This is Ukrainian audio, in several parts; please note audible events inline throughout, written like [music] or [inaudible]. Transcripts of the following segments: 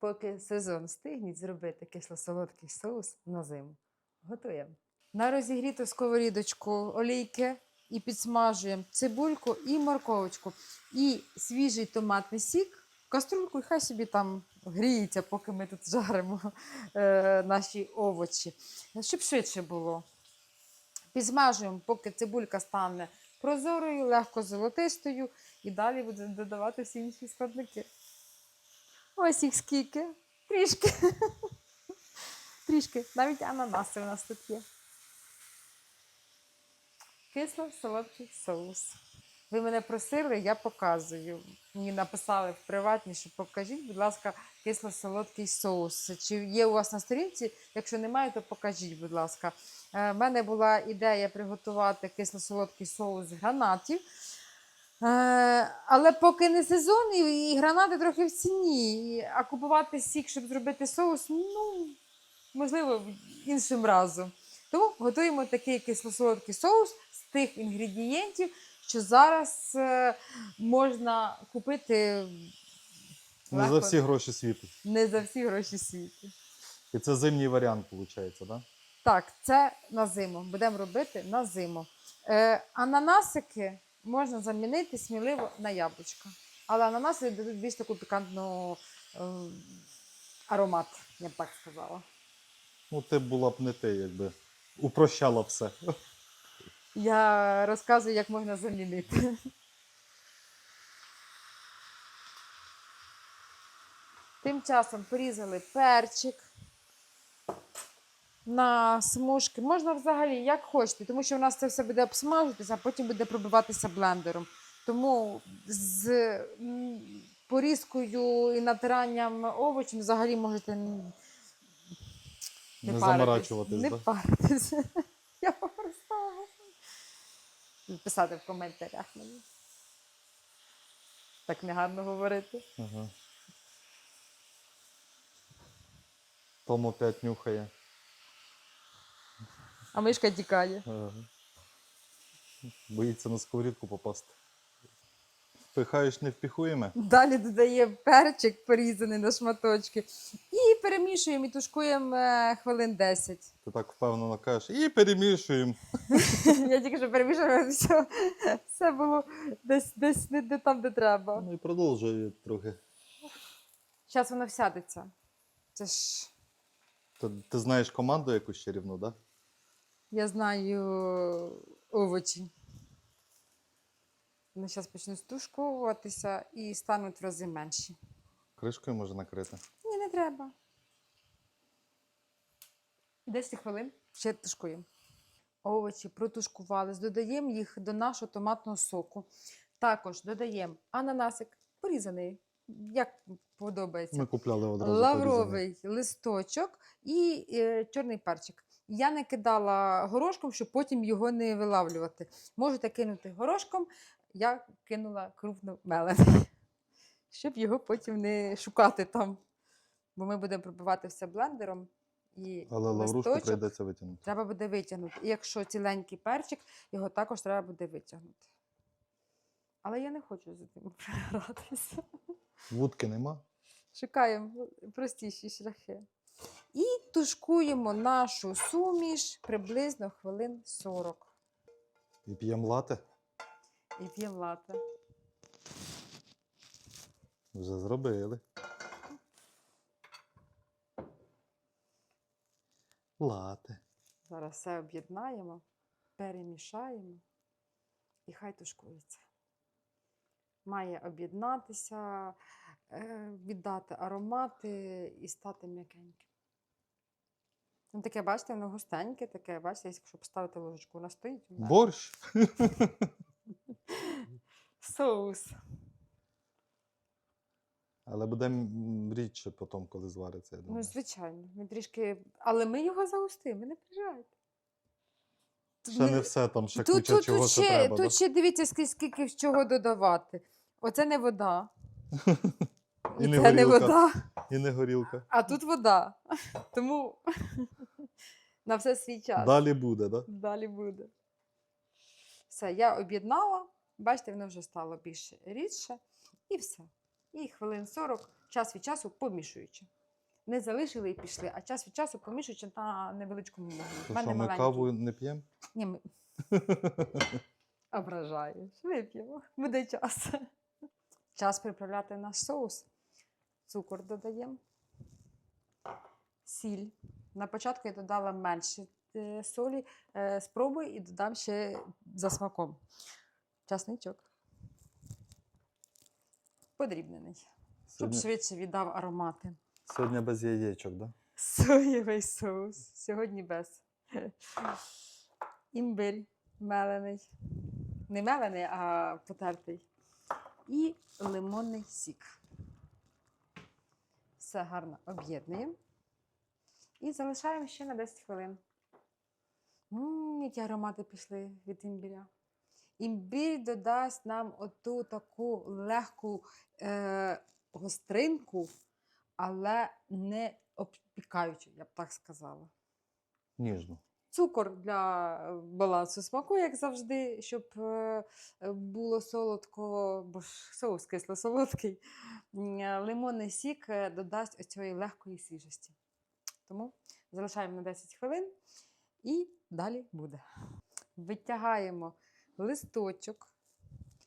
поки сезон встигніть зробити кисло-солодкий соус на зиму. Готуємо. На розігріту сковорідочку олійки і підсмажуємо цибульку і морковочку, і свіжий томатний сік каструльку, і хай собі там гріється, поки ми тут жаримо е, наші овочі, щоб швидше було. Підсмажуємо, поки цибулька стане прозорою, легко золотистою, і далі будемо додавати всі інші складники. Ось їх скільки. Трішки. [laughs] Трішки. Навіть ананаси у нас тут є. Кисло-солодкий соус. Ви мене просили, я показую. Мені написали в приватні, що покажіть, будь ласка, кисло-солодкий соус. Чи є у вас на сторінці? Якщо немає, то покажіть, будь ласка. У мене була ідея приготувати кисло-солодкий соус з гранатів. Е, але поки не сезон, і, гранати трохи в ціні. А купувати сік, щоб зробити соус, ну, можливо, іншим разом. Тому готуємо такий кисло-солодкий соус з тих інгредієнтів, що зараз е, можна купити Не за всі гроші світу. не за всі гроші світу. І це зимній варіант, виходить, да? Так, це на зиму. Будемо робити на зиму. Е, ананасики можна замінити сміливо на яблучка. Але ананаси дадуть більш таку пікантну е, аромат, я б так сказала. Ну, ти була б не ти, якби упрощала все. Я розказую, як можна замінити. Тим часом порізали перчик на смужки. Можна взагалі як хочете, тому що у нас це все буде обсмажуватися, а потім буде пробиватися блендером. Тому з порізкою і натиранням овочів взагалі можете н- Не, паритись. заморачуватись, Не да? паритись. [laughs] Я попростала. Писати в коментарях мені. Так негарно говорити. Ага. Том опять нюхає. А мишка тікає. Ага. Боїться на сковорідку попасти. Впихаєш невпіхуєме? Далі додаємо перчик порізаний на шматочки. І перемішуємо і тушкуємо е, хвилин 10. Ти так впевнено кажеш, і перемішуємо. [laughs] Я тільки що перемішую, все, все було десь, десь не, не там, де треба. Ну і продовжує трохи. Зараз воно всядеться. Це ж Ти, ти знаєш команду якусь чарівну, так? Да? Я знаю овочі. Вони зараз почнуть стушковуватися і стануть в рази менші. Кришкою може накрити. Ні, не треба. 10 хвилин ще тушкуємо. Овочі протушкувались, додаємо їх до нашого томатного соку. Також додаємо ананасик, порізаний, як подобається. Ми купляли одразу. Лавровий листочок і е, чорний перчик. Я не кидала горошком, щоб потім його не вилавлювати. Можете кинути горошком, я кинула крупно мелений, [laughs] щоб його потім не шукати там. Бо ми будемо пробивати все блендером. І Але лаврушку прийдеться витягнути. треба буде витягнути. І якщо ціленький перчик, його також треба буде витягнути. Але я не хочу з цим пригратися. [laughs] Вудки нема. Шукаємо простіші шляхи. І тушкуємо нашу суміш приблизно хвилин 40. І п'ємо лате. І п'ємо лате. Вже зробили. Лате. Зараз все об'єднаємо, перемішаємо і хай тушкується. Має об'єднатися, віддати аромати і стати м'якеньким. Ну, таке, бачите, воно густеньке, таке, бачите, якщо поставити ложечку, вона стоїть. Борщ. Соус. Але буде рідше потім, коли звариться, я Ну, звичайно, ми трішки. Але ми його загустимо, не переживайте. Ще не все, там ще тут, куча тут, чого тут, ще ще, треба. тут да? ще дивіться, скільки, скільки чого додавати. Оце не вода. [laughs] І не це не горілка. вода, І не горілка. а тут вода. [laughs] Тому на все свій час. Далі буде, так? Да? Далі буде. Все, я об'єднала. Бачите, воно вже стало більш рідше. І все. І хвилин 40 час від часу помішуючи. Не залишили і пішли, а час від часу помішуючи на невеличкому вогні. В То мене що, ми маленький. каву не п'ємо? Ні, ми... [laughs] Ображаєш. Вип'ємо. Буде час. Час приправляти наш соус. Цукор додаємо. Сіль. На початку я додала менше е, солі. Е, Спробуй і додам ще за смаком. Часничок. Подрібнений. Щоб Сьогодні, швидше віддав аромати. сьогодні без яєчок, да? Соєвий соус. Сьогодні без. Імбирь мелений. Не мелений, а потертий. І лимонний сік. Все гарно об'єднуємо. І залишаємо ще на 10 хвилин. Ммм, які аромати пішли від імбіря. Імбір додасть нам оту таку легку е, гостринку, але не обпікаючу, я б так сказала. Ніжно. Цукор для е, балансу смаку, як завжди, щоб е, е, було солодко, бо ж соус кисло-солодкий. М, е, Лимонний сік додасть оцієї легкої свіжості. Тому залишаємо на 10 хвилин і далі буде. Витягаємо листочок.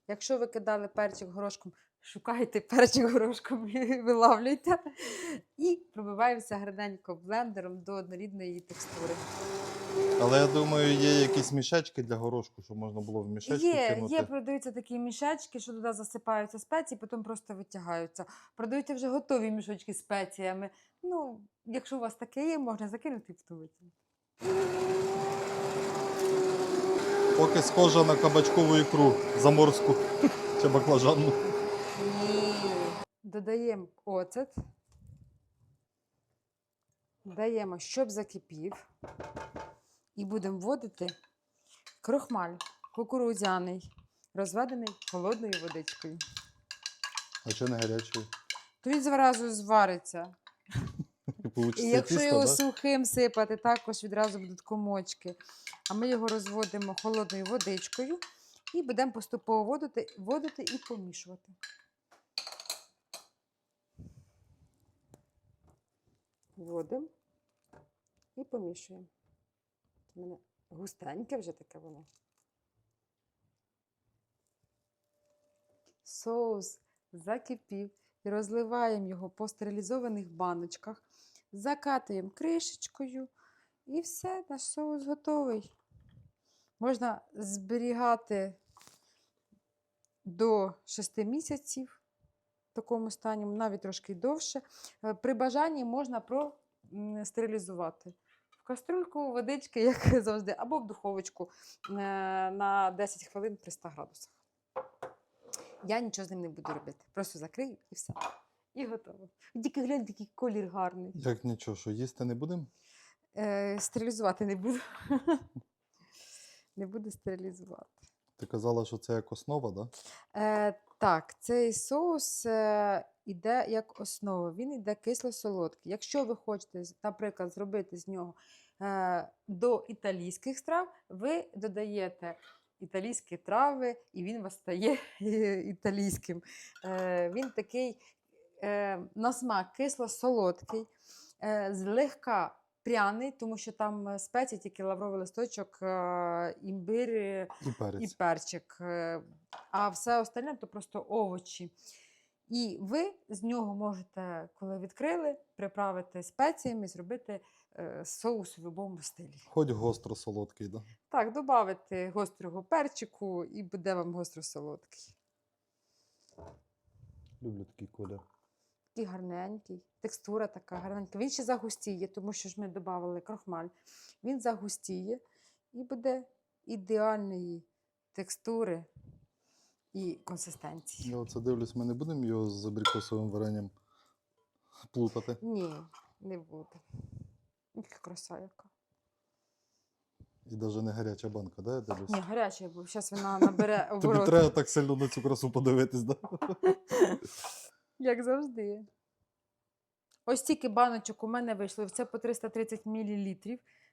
Якщо ви кидали перчик горошком, шукайте перчик горошком і вилавлюйте. І пробиваємося гарненько блендером до однорідної текстури. Але я думаю, є якісь мішечки для горошку, щоб можна було в мішечку Є, кинути. є, продаються такі мішечки, що туди засипаються спеції, потім просто витягаються. Продаються вже готові мішочки з спеціями. Ну, якщо у вас таке є, можна закинути і в. Поки схожа на кабачкову ікру заморську [laughs] чи баклажанну. Додаємо оцет. Даємо, щоб закипів. І будемо вводити крохмаль кукурудзяний, розведений холодною водичкою. А чи не гарячий? То він зразу звариться. І якщо тісто, його да? сухим сипати, також відразу будуть комочки. А ми його розводимо холодною водичкою і будемо поступово вводити, вводити і помішувати. Вводимо і помішуємо. У мене густеньке вже таке воно. Соус закипів і розливаємо його по стерилізованих баночках, закатуємо кришечкою і все, наш соус готовий. Можна зберігати до 6 місяців в такому стані, навіть трошки довше. Е, При бажанні можна простерилізувати. Кастрюльку водички, як [laughs] завжди, або в духовочку е, на 10 хвилин при 100 градусах. Я нічого з ним не буду робити. Просто закрию і все. І готово. Тільки глянь, який колір гарний. Як нічого, що їсти не будемо? Е, стерилізувати не буду. [laughs] не буду стерилізувати. Ти казала, що це як основа, да? Е, так, цей соус е, іде як основа. Він іде кисло-солодкий. Якщо ви хочете, наприклад, зробити з нього е, до італійських страв, ви додаєте італійські трави, і він вас стає [laughs] італійським. Е, він такий е, на смак кисло-солодкий, е, злегка пряний, тому що там е, спеції, тільки лавровий листочок, е, імбир. І перець. і перчик. е, А все остальне то просто овочі. І ви з нього можете, коли відкрили, приправити спеціями, зробити соус у будь-якому стилі. Хоч гостро солодкий, да? Так, додати гострого перчику і буде вам гостро-солодкий. Люблю такий колір. Такий гарненький, текстура така гарненька. Він ще загустіє, тому що ж ми додали крохмаль. Він загустіє і буде ідеальної текстури і консистенції. Я оце дивлюсь, ми не будемо його з абрикосовим варенням плутати. Ні, не буде. Яка краса яка. І навіть не гаряча банка, да, я дивлюсь? Ні, гарячий був. Зараз вона набере [laughs] Тобі треба так сильно на цю красу подивитись, да? [laughs] Як завжди. Ось тільки баночок у мене вийшло. Це по 330 мл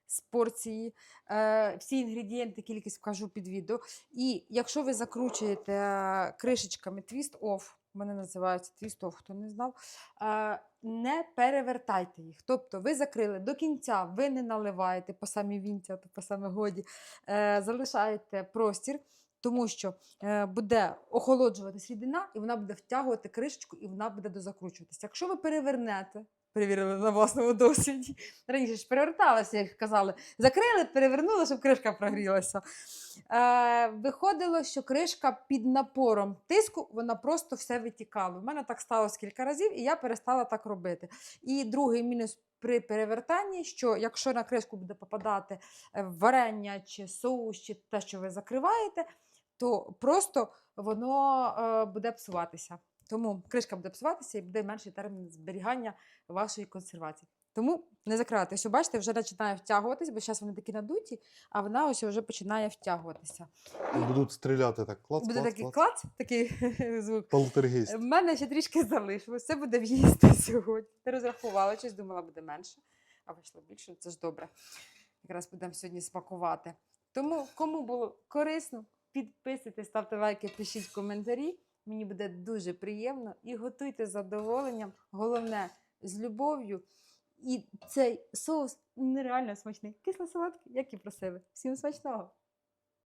з порції. Е, всі інгредієнти, кількість вкажу під відео. І якщо ви закручуєте кришечками твіст оф, Вони називаються тісто, хто не знав. Е, не перевертайте їх. Тобто ви закрили до кінця, ви не наливаєте по самі вінця, то по саме годі, е, залишаєте простір, тому що е, буде охолоджуватись рідина, і вона буде втягувати кришечку, і вона буде дозакручуватися. Якщо ви перевернете, перевірили на власному досвіді, раніше ж переверталося, як казали, закрили, перевернули, щоб кришка прогрілася. Е, виходило, що кришка під напором тиску, вона просто все витікала. У мене так сталося кілька разів, і я перестала так робити. І другий мінус при перевертанні, що якщо на кришку буде попадати е, варення чи соус, чи те, що ви закриваєте, то просто воно е, буде псуватися. Тому кришка буде псуватися і буде менший термін зберігання вашої консервації. Тому не закривайте. Ось, бачите, вже починає втягуватись, бо зараз вони такі надуті, а вона ось вже починає втягуватися. І будуть стріляти так. Клац, Буде клац, такий клац. клац, такий [laughs] звук. Полтергейст. У мене ще трішки залишилось. Це буде в'їсти [laughs] сьогодні. Ти розрахувала, щось думала, буде менше, а вийшло більше. Це ж добре. Якраз будемо сьогодні смакувати. Тому, кому було корисно, підписуйтесь, ставте лайки, пишіть коментарі. Мені буде дуже приємно і готуйте з задоволенням. Головне з любов'ю. І цей соус нереально смачний. Кисло-солодкий, як і просили. Всім смачного!